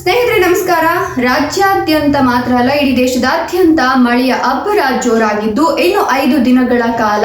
ಸ್ನೇಹಿತರೆ ನಮಸ್ಕಾರ. ರಾಜ್ಯಾದ್ಯಂತ ಮಾತ್ರ ಅಲ್ಲ ಇಡೀ ದೇಶದಾದ್ಯಂತ ಮಳೆಯ ಅಬ್ಬರ ಜೋರಾಗಿದ್ದು ಇನ್ನು ಐದು ದಿನಗಳ ಕಾಲ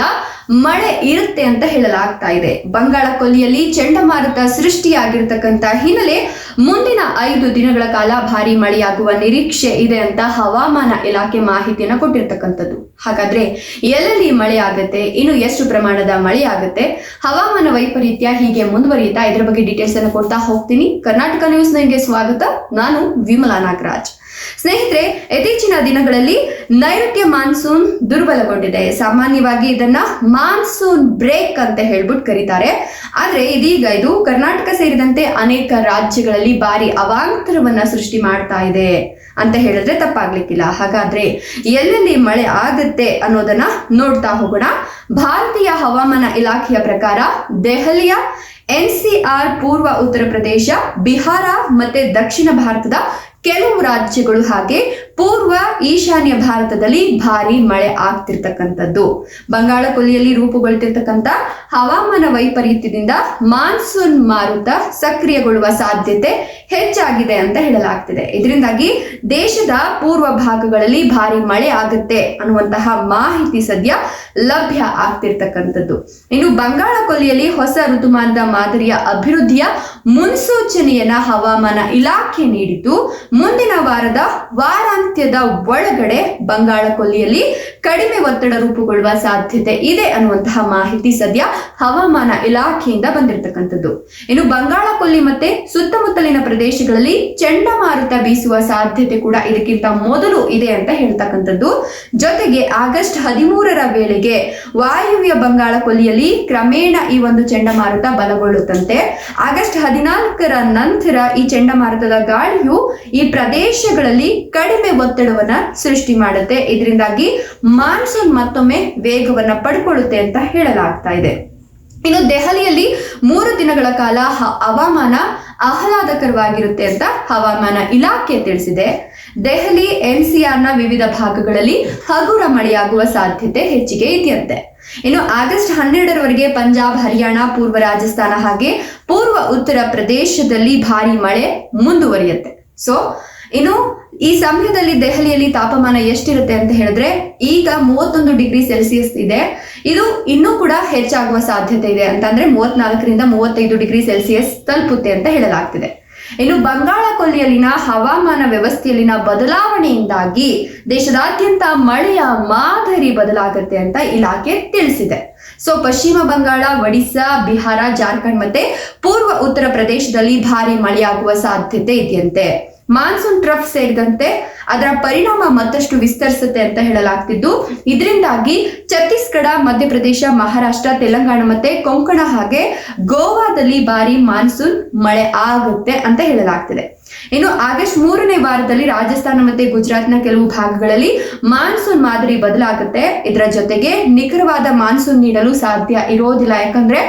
ಮಳೆ ಇರುತ್ತೆ ಅಂತ ಹೇಳಲಾಗ್ತಾ ಇದೆ. ಬಂಗಾಳ ಕೊಲ್ಲಿಯಲ್ಲಿ ಚಂಡಮಾರುತ ಸೃಷ್ಟಿಯಾಗಿರ್ತಕ್ಕಂಥ ಹಿನ್ನೆಲೆ ಮುಂದಿನ ಐದು ದಿನಗಳ ಕಾಲ ಭಾರಿ ಮಳೆಯಾಗುವ ನಿರೀಕ್ಷೆ ಇದೆ ಅಂತ ಹವಾಮಾನ ಇಲಾಖೆ ಮಾಹಿತಿಯನ್ನು ಕೊಟ್ಟಿರ್ತಕ್ಕಂಥದ್ದು. ಹಾಗಾದ್ರೆ ಎಲ್ಲೆಲ್ಲಿ ಮಳೆ ಆಗುತ್ತೆ? ಇನ್ನು ಎಷ್ಟು ಪ್ರಮಾಣದ ಮಳೆ ಆಗುತ್ತೆ? ಹವಾಮಾನ ವೈಪರೀತ್ಯ ಹೀಗೆ ಮುಂದುವರಿಯುತ್ತಾ ಇದರ ಬಗ್ಗೆ ಡೀಟೇಲ್ಸ್ ಅನ್ನು ಕೊಡ್ತಾ ಹೋಗ್ತೀನಿ. ಕರ್ನಾಟಕ ನ್ಯೂಸ್ ನಿಮಗೆ ಸ್ವಾಗತ. ನಾನು ವಿಮಲಾ ನಾಗರಾಜ್. ಸ್ನೇಹಿತರೆ, ಇತ್ತೀಚಿನ ದಿನಗಳಲ್ಲಿ ನೈಋತ್ಯ ಮಾನ್ಸೂನ್ ದುರ್ಬಲಗೊಂಡಿದೆ. ಸಾಮಾನ್ಯವಾಗಿ ಇದನ್ನ ಮಾನ್ಸೂನ್ ಬ್ರೇಕ್ ಅಂತ ಹೇಳ್ಬಿಟ್ಟು ಕರೀತಾರೆ. ಆದ್ರೆ ಇದೀಗ ಇದು ಕರ್ನಾಟಕ ಸೇರಿದಂತೆ ಅನೇಕ ರಾಜ್ಯಗಳಲ್ಲಿ ಭಾರಿ ಅವಾಂತರವನ್ನ ಸೃಷ್ಟಿ ಮಾಡ್ತಾ ಇದೆ. ಅಂತ ಹೇಳಿದ್ರೆ ತಪ್ಪಾಗ್ಲಿಕ್ಕಿಲ್ಲ. ಹಾಗಾದ್ರೆ ಎಲ್ಲೆಲ್ಲಿ ಮಳೆ ಆಗುತ್ತೆ ಅನ್ನೋದನ್ನ ನೋಡ್ತಾ ಹೋಗೋಣ. ಭಾರತೀಯ ಹವಾಮಾನ ಇಲಾಖೆಯ ಪ್ರಕಾರ ದೆಹಲಿಯ ಎನ್ಸಿಆರ್ ಪೂರ್ವ ಉತ್ತರ ಪ್ರದೇಶ, ಬಿಹಾರ ಮತ್ತೆ ದಕ್ಷಿಣ ಭಾರತದ ಕೆಲವು ರಾಜ್ಯಗಳು ಹಾಗೆ ಪೂರ್ವ ಈಶಾನ್ಯ ಭಾರತದಲ್ಲಿ ಭಾರಿ ಮಳೆ ಆಗ್ತಿರ್ತಕ್ಕಂಥದ್ದು. ಬಂಗಾಳ ಕೊಲ್ಲಿಯಲ್ಲಿ ರೂಪುಗೊಳ್ತಿರ್ತಕ್ಕಂಥ ಹವಾಮಾನ ವೈಪರೀತ್ಯದಿಂದ ಮಾನ್ಸೂನ್ ಮಾರುತ ಸಕ್ರಿಯಗೊಳ್ಳುವ ಸಾಧ್ಯತೆ ಹೆಚ್ಚಾಗಿದೆ ಅಂತ ಹೇಳಲಾಗ್ತಿದೆ. ಇದರಿಂದಾಗಿ ದೇಶದ ಪೂರ್ವ ಭಾಗಗಳಲ್ಲಿ ಭಾರಿ ಮಳೆ ಆಗುತ್ತೆ ಅನ್ನುವಂತಹ ಮಾಹಿತಿ ಸದ್ಯ ಲಭ್ಯ ಆಗ್ತಿರ್ತಕ್ಕಂಥದ್ದು. ಇನ್ನು ಬಂಗಾಳ ಕೊಲ್ಲಿಯಲ್ಲಿ ಹೊಸ ಋತುಮಾನದ ಮಾದರಿಯ ಅಭಿವೃದ್ಧಿಯ ಮುನ್ಸೂಚನೆಯನ್ನ ಹವಾಮಾನ ಇಲಾಖೆ ನೀಡಿದ್ದು, ಮುಂದಿನ ವಾರದ ವಾರಾಂತ್ಯದ ಒಳಗಡೆ ಬಂಗಾಳ ಕೊಲ್ಲಿಯಲ್ಲಿ ಕಡಿಮೆ ಒತ್ತಡ ರೂಪುಗೊಳ್ಳುವ ಸಾಧ್ಯತೆ ಇದೆ ಅನ್ನುವಂತಹ ಮಾಹಿತಿ ಸದ್ಯ ಹವಾಮಾನ ಇಲಾಖೆಯಿಂದ ಬಂದಿರತಕ್ಕಂಥದ್ದು. ಇನ್ನು ಬಂಗಾಳ ಕೊಲ್ಲಿ ಮತ್ತೆ ಸುತ್ತಮುತ್ತಲಿನ ಪ್ರದೇಶಗಳಲ್ಲಿ ಚಂಡಮಾರುತ ಬೀಸುವ ಸಾಧ್ಯತೆ ಕೂಡ ಇದಕ್ಕಿಂತ ಮೊದಲು ಇದೆ ಅಂತ ಹೇಳ್ತಕ್ಕಂಥದ್ದು. ಜೊತೆಗೆ ಆಗಸ್ಟ್ ಹದಿಮೂರರ ವೇಳೆಗೆ ವಾಯುವ್ಯ ಬಂಗಾಳ ಕೊಲ್ಲಿಯಲ್ಲಿ ಕ್ರಮೇಣ ಈ ಒಂದು ಚಂಡಮಾರುತ ಬಲಗೊಳ್ಳುತ್ತಂತೆ. ಆಗಸ್ಟ್ ಹದಿನಾಲ್ಕರ ನಂತರ ಈ ಚಂಡಮಾರುತದ ಗಾಳಿಯು ಈ ಪ್ರದೇಶಗಳಲ್ಲಿ ಕಡಿಮೆ ಒತ್ತಡವನ್ನ ಸೃಷ್ಟಿ ಮಾಡುತ್ತೆ. ಇದರಿಂದಾಗಿ ಮಾನ್ಸೂನ್ ಮತ್ತೊಮ್ಮೆ ವೇಗವನ್ನ ಪಡ್ಕೊಳ್ಳುತ್ತೆ ಅಂತ ಹೇಳಲಾಗ್ತಾ ಇದೆ. ಇನ್ನು ದೆಹಲಿಯಲ್ಲಿ ಮೂರು ದಿನಗಳ ಕಾಲ ಹವಾಮಾನ ಆಹ್ಲಾದಕರವಾಗಿರುತ್ತೆ ಅಂತ ಹವಾಮಾನ ಇಲಾಖೆ ತಿಳಿಸಿದೆ. ದೆಹಲಿ, ಎನ್ಸಿಆರ್ನ ವಿವಿಧ ಭಾಗಗಳಲ್ಲಿ ಹಗುರ ಮಳೆಯಾಗುವ ಸಾಧ್ಯತೆ ಹೆಚ್ಚಿಗೆ ಇದೆಯಂತೆ. ಇನ್ನು ಆಗಸ್ಟ್ ಹನ್ನೆರಡರವರೆಗೆ ಪಂಜಾಬ್, ಹರಿಯಾಣ, ಪೂರ್ವ ರಾಜಸ್ಥಾನ ಹಾಗೆ ಪೂರ್ವ ಉತ್ತರ ಪ್ರದೇಶದಲ್ಲಿ ಭಾರಿ ಮಳೆ ಮುಂದುವರಿಯುತ್ತೆ. ಸೊ ಇನ್ನು ಈ ಸಮಯದಲ್ಲಿ ದೆಹಲಿಯಲ್ಲಿ ತಾಪಮಾನ ಎಷ್ಟಿರುತ್ತೆ ಅಂತ ಹೇಳಿದ್ರೆ ಈಗ ಮೂವತ್ತೊಂದು ಡಿಗ್ರಿ ಸೆಲ್ಸಿಯಸ್ ಇದೆ. ಇದು ಇನ್ನೂ ಕೂಡ ಹೆಚ್ಚಾಗುವ ಸಾಧ್ಯತೆ ಇದೆ ಅಂತಂದ್ರೆ ಮೂವತ್ನಾಲ್ಕರಿಂದ ಮೂವತ್ತೈದು ಡಿಗ್ರಿ ಸೆಲ್ಸಿಯಸ್ ತಲುಪುತ್ತೆ ಅಂತ ಹೇಳಲಾಗ್ತಿದೆ. ಇನ್ನು ಬಂಗಾಳ ಕೊಲ್ಲಿಯಲ್ಲಿನ ಹವಾಮಾನ ವ್ಯವಸ್ಥೆಯಲ್ಲಿನ ಬದಲಾವಣೆಯಿಂದಾಗಿ ದೇಶದಾದ್ಯಂತ ಮಳೆಯ ಮಾದರಿ ಬದಲಾಗುತ್ತೆ ಅಂತ ಇಲಾಖೆ ತಿಳಿಸಿದೆ. ಸೊ, ಪಶ್ಚಿಮ ಬಂಗಾಳ ಒಡಿಶಾ ಬಿಹಾರ, ಜಾರ್ಖಂಡ್ ಮತ್ತೆ ಪೂರ್ವ ಉತ್ತರ ಪ್ರದೇಶದಲ್ಲಿ ಭಾರಿ ಮಳೆಯಾಗುವ ಸಾಧ್ಯತೆ ಇದೆಯಂತೆ. ಮಾನ್ಸೂನ್ ಟ್ರಫ್ ಸೇರಿದಂತೆ ಅದರ ಪರಿಣಾಮ ಮತ್ತಷ್ಟು ವಿಸ್ತರಿಸುತ್ತೆ ಅಂತ ಹೇಳಲಾಗ್ತಿದ್ದು. ಇದರಿಂದಾಗಿ ಛತ್ತೀಸ್ಗಢ, ಮಧ್ಯಪ್ರದೇಶ, ಮಹಾರಾಷ್ಟ್ರ, ತೆಲಂಗಾಣ ಮತ್ತೆ ಕೊಂಕಣ ಹಾಗೆ ಗೋವಾದಲ್ಲಿ ಭಾರಿ ಮಾನ್ಸೂನ್ ಮಳೆ ಆಗುತ್ತೆ ಅಂತ ಹೇಳಲಾಗ್ತಿದೆ. ಇನ್ನು ಆಗಸ್ಟ್ ಮೂರನೇ ವಾರದಲ್ಲಿ ರಾಜಸ್ಥಾನ ಮತ್ತೆ ಗುಜರಾತ್ನ ಕೆಲವು ಭಾಗಗಳಲ್ಲಿ ಮಾನ್ಸೂನ್ ಮಾದರಿ ಬದಲಾಗುತ್ತೆ. ಇದರ ಜೊತೆಗೆ ನಿಖರವಾದ ಮಾನ್ಸೂನ್ ನೀಡಲು ಸಾಧ್ಯ ಇರೋದಿಲ್ಲ. ಯಾಕಂದ್ರೆ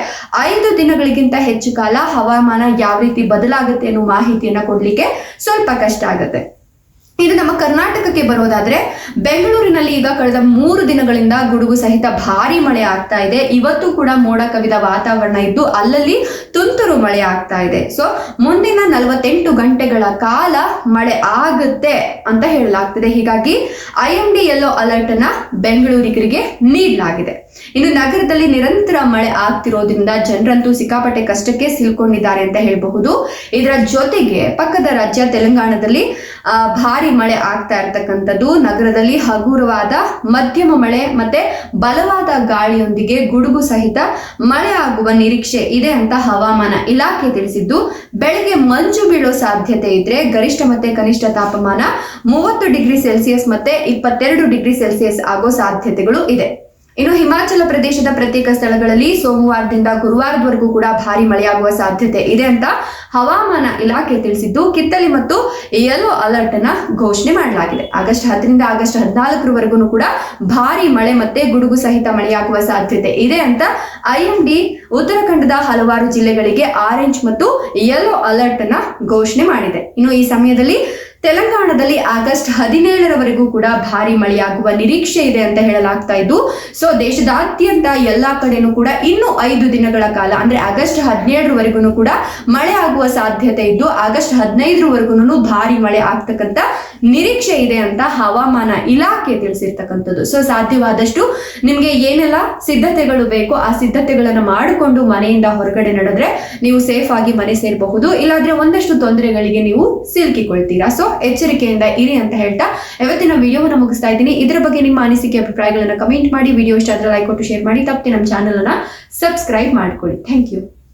ಐದು ದಿನಗಳಿಗಿಂತ ಹೆಚ್ಚು ಕಾಲ ಹವಾಮಾನ ಯಾವ ರೀತಿ ಬದಲಾಗುತ್ತೆ ಅನ್ನೋ ಮಾಹಿತಿಯನ್ನ ಕೊಡ್ಲಿಕ್ಕೆ ಸ್ವಲ್ಪ ಕಷ್ಟ ಆಗುತ್ತೆ. ಇದು ನಮ್ಮ ಕರ್ನಾಟಕಕ್ಕೆ ಬರೋದಾದ್ರೆ ಬೆಂಗಳೂರಿನಲ್ಲಿ ಈಗ ಕಳೆದ ಮೂರು ದಿನಗಳಿಂದ ಗುಡುಗು ಸಹಿತ ಭಾರಿ ಮಳೆ ಆಗ್ತಾ ಇದೆ. ಇವತ್ತು ಕೂಡ ಮೋಡ ಕವಿದ ವಾತಾವರಣ ಇದ್ದು ಅಲ್ಲಲ್ಲಿ ತುಂತುರು ಮಳೆ ಆಗ್ತಾ ಇದೆ. ಸೊ ಮುಂದಿನ ನಲವತ್ತೆಂಟು ಗಂಟೆಗಳ ಕಾಲ ಮಳೆ ಆಗುತ್ತೆ ಅಂತ ಹೇಳಲಾಗ್ತಿದೆ. ಹೀಗಾಗಿ I M D yellow alert ಅನ್ನ ಬೆಂಗಳೂರಿಗರಿಗೆ ನೀಡಲಾಗಿದೆ. ಇನ್ನು ನಗರದಲ್ಲಿ ನಿರಂತರ ಮಳೆ ಆಗ್ತಿರೋದ್ರಿಂದ ಜನರಂತೂ ಸಿಕ್ಕಾಪಟ್ಟೆ ಕಷ್ಟಕ್ಕೆ ಸಿಲ್ಕೊಂಡಿದ್ದಾರೆ ಅಂತ ಹೇಳಬಹುದು. ಇದರ ಜೊತೆಗೆ ಪಕ್ಕದ ರಾಜ್ಯ ತೆಲಂಗಾಣದಲ್ಲಿ ಭಾರಿ ಮಳೆ ಆಗ್ತಾ ಇರ್ತಕ್ಕಂಥದ್ದು ನಗರದಲ್ಲಿ ಹಗುರವಾದ ಮಧ್ಯಮ ಮಳೆ ಮತ್ತೆ ಬಲವಾದ ಗಾಳಿಯೊಂದಿಗೆ ಗುಡುಗು ಸಹಿತ ಮಳೆ ಆಗುವ ನಿರೀಕ್ಷೆ ಇದೆ ಅಂತ ಹವಾಮಾನ ಇಲಾಖೆ ತಿಳಿಸಿದ್ದು, ಬೆಳಗ್ಗೆ ಮಂಜು ಬೀಳೋ ಸಾಧ್ಯತೆ ಇದ್ರೆ ಗರಿಷ್ಠ ಮತ್ತೆ ಕನಿಷ್ಠ ತಾಪಮಾನ ಮೂವತ್ತು ಡಿಗ್ರಿ ಸೆಲ್ಸಿಯಸ್ ಮತ್ತೆ ಇಪ್ಪತ್ತೆರಡು ಡಿಗ್ರಿ ಸೆಲ್ಸಿಯಸ್ ಆಗೋ ಸಾಧ್ಯತೆಗಳು ಇದೆ. ಇನ್ನು ಹಿಮಾಚಲ ಪ್ರದೇಶದ ಪ್ರತ್ಯೇಕ ಸ್ಥಳಗಳಲ್ಲಿ ಸೋಮವಾರದಿಂದ ಗುರುವಾರದವರೆಗೂ ಕೂಡ ಭಾರಿ ಮಳೆಯಾಗುವ ಸಾಧ್ಯತೆ ಇದೆ ಅಂತ ಹವಾಮಾನ ಇಲಾಖೆ ತಿಳಿಸಿದ್ದು ಕಿತ್ತಲೆ ಮತ್ತು ಯೆಲ್ಲೋ ಅಲರ್ಟ್ ಅನ್ನ ಘೋಷಣೆ ಮಾಡಲಾಗಿದೆ. ಆಗಸ್ಟ್ ಹತ್ತರಿಂದ ಆಗಸ್ಟ್ ಹದಿನಾಲ್ಕರವರೆಗೂ ಕೂಡ ಭಾರಿ ಮಳೆ ಮತ್ತೆ ಗುಡುಗು ಸಹಿತ ಮಳೆಯಾಗುವ ಸಾಧ್ಯತೆ ಇದೆ ಅಂತ ಐಎಂಡಿ ಉತ್ತರಾಖಂಡದ ಹಲವಾರು ಜಿಲ್ಲೆಗಳಿಗೆ ಆರೆಂಜ್ ಮತ್ತು ಯೆಲ್ಲೋ ಅಲರ್ಟ್ ಅನ್ನ ಘೋಷಣೆ ಮಾಡಿದೆ. ಇನ್ನು ಈ ಸಮಯದಲ್ಲಿ ತೆಲಂಗಾಣದಲ್ಲಿ ಆಗಸ್ಟ್ ಹದಿನೇಳರವರೆಗೂ ಕೂಡ ಭಾರಿ ಮಳೆಯಾಗುವ ನಿರೀಕ್ಷೆ ಇದೆ ಅಂತ ಹೇಳಲಾಗ್ತಾ ಇದ್ದು, ಸೊ ದೇಶದಾದ್ಯಂತ ಎಲ್ಲಾ ಕಡೆನೂ ಕೂಡ ಇನ್ನು ಐದು ದಿನಗಳ ಕಾಲ, ಅಂದ್ರೆ ಆಗಸ್ಟ್ ಹದಿನೇಳರವರೆಗೂ ಕೂಡ ಮಳೆ ಆಗುವ ಸಾಧ್ಯತೆ ಇದ್ದು, ಆಗಸ್ಟ್ ಹದಿನೈದರವರೆಗೂ ಭಾರಿ ಮಳೆ ಆಗ್ತಕ್ಕಂತ ನಿರೀಕ್ಷೆ ಇದೆ ಅಂತ ಹವಾಮಾನ ಇಲಾಖೆ ತಿಳಿಸಿರ್ತಕ್ಕಂಥದ್ದು. ಸೊ ಸಾಧ್ಯವಾದಷ್ಟು ನಿಮ್ಗೆ ಏನೆಲ್ಲ ಸಿದ್ಧತೆಗಳು ಬೇಕೋ ಆ ಸಿದ್ಧತೆಗಳನ್ನು ಮಾಡಿಕೊಂಡು ಮನೆಯಿಂದ ಹೊರಗಡೆ ನಡೆದ್ರೆ ನೀವು ಸೇಫ್ ಆಗಿ ಮನೆ ಸೇರಬಹುದು. ಇಲ್ಲಾದ್ರೆ ಒಂದಷ್ಟು ತೊಂದರೆಗಳಿಗೆ ನೀವು ಸಿಲುಕಿಕೊಳ್ತೀರಾ. ಸೊ ಎಚ್ಚರಿಕೆಯಿಂದ ಇರಿ ಅಂತ ಹೇಳ್ತಾ ಇವತ್ತಿನ ವಿಡಿಯೋವನ್ನು ಮುಗಿಸ್ತಾ ಇದ್ದೀನಿ. ಇದರ ಬಗ್ಗೆ ನಿಮ್ಮ ಅನಿಸಿಕೆ, ಅಭಿಪ್ರಾಯಗಳನ್ನು ಕಮೆಂಟ್ ಮಾಡಿ. ವಿಡಿಯೋ ಇಷ್ಟ ಆದ್ರೆ ಲೈಕ್ ಕೊಟ್ಟು ಶೇರ್ ಮಾಡಿ. ತಪ್ಪಿ ನಮ್ಮ ಚಾನಲ್ ಅನ್ನ ಸಬ್ಸ್ಕ್ರೈಬ್ ಮಾಡ್ಕೊಳ್ಳಿ. Thank you